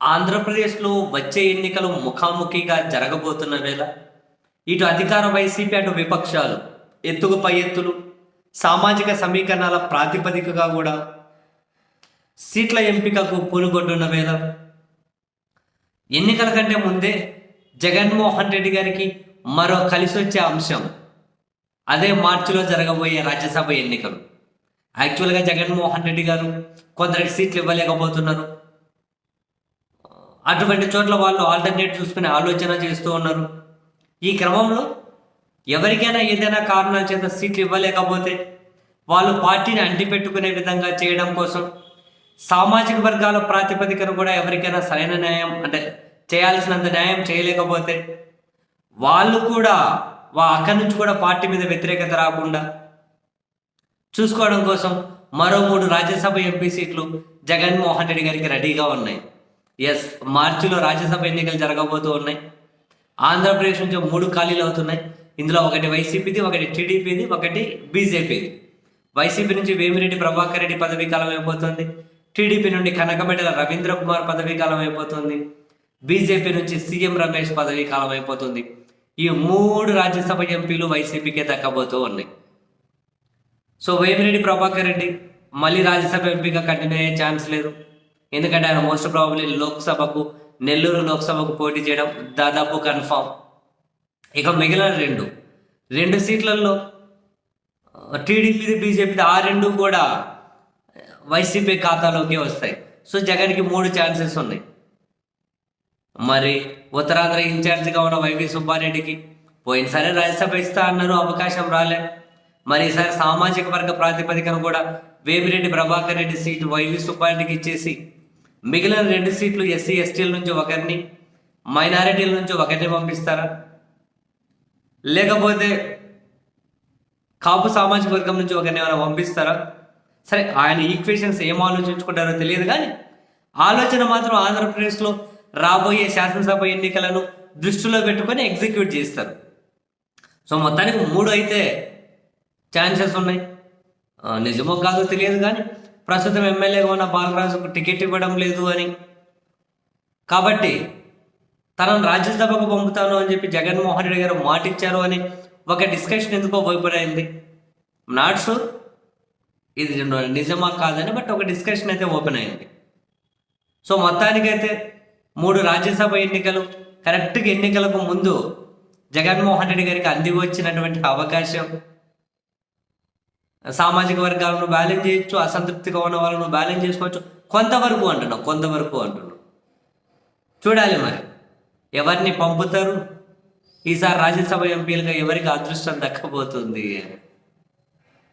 ఆంధ్రప్రదేశ్లో వచ్చే ఎన్నికలు ముఖాముఖిగా జరగబోతున్న వేళ ఇటు అధికార వైసీపీ అటు విపక్షాలు ఎత్తుకు పై ఎత్తులు సామాజిక సమీకరణాల ప్రాతిపదికగా కూడా సీట్ల ఎంపికకు పూనుకొంటున్న వేళ ఎన్నికల కంటే ముందే జగన్మోహన్ రెడ్డి గారికి మరో కలిసి వచ్చే అంశం అదే మార్చిలో జరగబోయే రాజ్యసభ ఎన్నికలు. యాక్చువల్గా జగన్మోహన్ రెడ్డి గారు కొందరికి సీట్లు ఇవ్వలేకపోతున్నారు. అటువంటి చోట్ల వాళ్ళు ఆల్టర్నేట్ చూసుకునే ఆలోచన చేస్తూ ఉన్నారు. ఈ క్రమంలో ఎవరికైనా ఏదైనా కారణాల చేత సీట్లు ఇవ్వలేకపోతే వాళ్ళు పార్టీని అంటిపెట్టుకునే విధంగా చేయడం కోసం సామాజిక వర్గాల ప్రాతిపదికన కూడా ఎవరికైనా సరైన న్యాయం అంటే చేయాల్సినంత న్యాయం చేయలేకపోతే వాళ్ళు కూడా వా అక్కడి నుంచి కూడా పార్టీ మీద వ్యతిరేకత రాకుండా చూసుకోవడం కోసం మరో మూడు రాజ్యసభ ఎంపీ సీట్లు జగన్మోహన్ రెడ్డి గారికి రెడీగా ఉన్నాయి. ఎస్ మార్చిలో రాజ్యసభ ఎన్నికలు జరగబోతూ ఉన్నాయి. ఆంధ్రప్రదేశ్ నుంచి మూడు ఖాళీలు అవుతున్నాయి. ఇందులో ఒకటి వైసీపీది ఒకటి టీడీపీది ఒకటి బీజేపీది. వైసీపీ నుంచి వేమిరెడ్డి ప్రభాకర్ రెడ్డి పదవీ కాలం అయిపోతుంది. టీడీపీ నుండి కనకమెడల రవీంద్ర కుమార్ పదవీ కాలం అయిపోతుంది. బీజేపీ నుంచి సీఎం రమేష్ పదవీ కాలం అయిపోతుంది. ఈ మూడు రాజ్యసభ ఎంపీలు వైసీపీకే దక్కబోతూ ఉన్నాయి. సో వేమిరెడ్డి ప్రభాకర్ రెడ్డి మళ్ళీ రాజ్యసభ ఎంపీగా కంటిన్యూ అయ్యే ఛాన్స్ లేదు. ఎందుకంటే ఆయన మోస్ట్ ప్రాబబ్లీ లోక్సభకు నెల్లూరు లోక్సభకు పోటీ చేయడం దాదాపు కన్ఫామ్ ఇక మిగిలిన రెండు రెండు సీట్లలో టీడీపీది బీజేపీది ఆ రెండు కూడా వైసీపీ ఖాతాలోకి వస్తాయి. సో జగన్కి మూడు ఛాన్సెస్ ఉన్నాయి. మరి ఉత్తరాంధ్ర ఇన్ఛార్జిగా ఉన్న వైవి సుబ్బారెడ్డికి పోయినసారి రాజ్యసభ ఇస్తా అన్నారు అవకాశం రాలే. మరి ఈసారి సామాజిక వర్గ ప్రాతిపదికన కూడా Vemireddy Prabhakar Reddy seat Y V సుబ్బారెడ్డికి ఇచ్చేసి మిగిలిన రెండు సీట్లు ఎస్సీ ఎస్టీల నుంచి ఒకరిని మైనారిటీల నుంచి ఒకరిని పంపిస్తారా? లేకపోతే కాపు సామాజిక వర్గం నుంచి ఒకరిని ఏమైనా పంపిస్తారా? సరే ఆయన ఈక్వేషన్స్ ఏం ఆలోచించుకుంటారో తెలియదు కానీ ఆలోచన మాత్రం ఆంధ్రప్రదేశ్లో రాబోయే శాసనసభ ఎన్నికలను దృష్టిలో పెట్టుకొని ఎగ్జిక్యూట్ చేస్తారు. సో మొత్తానికి మూడు అయితే ఛాన్సెస్ ఉన్నాయి. నిజమో కాదో తెలియదు కానీ ప్రస్తుతం ఎమ్మెల్యేగా ఉన్న బాలరాజుకు టికెట్ ఇవ్వడం లేదు అని. కాబట్టి తనను రాజ్యసభకు పంపుతాను అని చెప్పి జగన్మోహన్ రెడ్డి గారు మాటిచ్చారు అని ఒక డిస్కషన్ ఎందుకో ఓపెన్ అయింది నాట్ షూర్ ఇది నిజమా కాదని బట్ ఒక డిస్కషన్ అయితే ఓపెన్ అయింది సో మొత్తానికైతే మూడు రాజ్యసభ ఎన్నికలు కరెక్ట్గా ఎన్నికలకు ముందు జగన్మోహన్ రెడ్డి గారికి అంది వచ్చినటువంటి అవకాశం సామాజిక వర్గాలను బ్యాలెన్స్ చేయొచ్చు అసంతృప్తిగా ఉన్న వాళ్ళను బ్యాలెన్స్ చేసుకోవచ్చు. కొంతవరకు అంటున్నాం కొంతవరకు అంటున్నాం చూడాలి మరి. ఎవరిని పంపుతారు? ఈసారి రాజ్యసభ ఎంపీలుగా ఎవరికి అదృష్టం దక్కబోతుంది? అని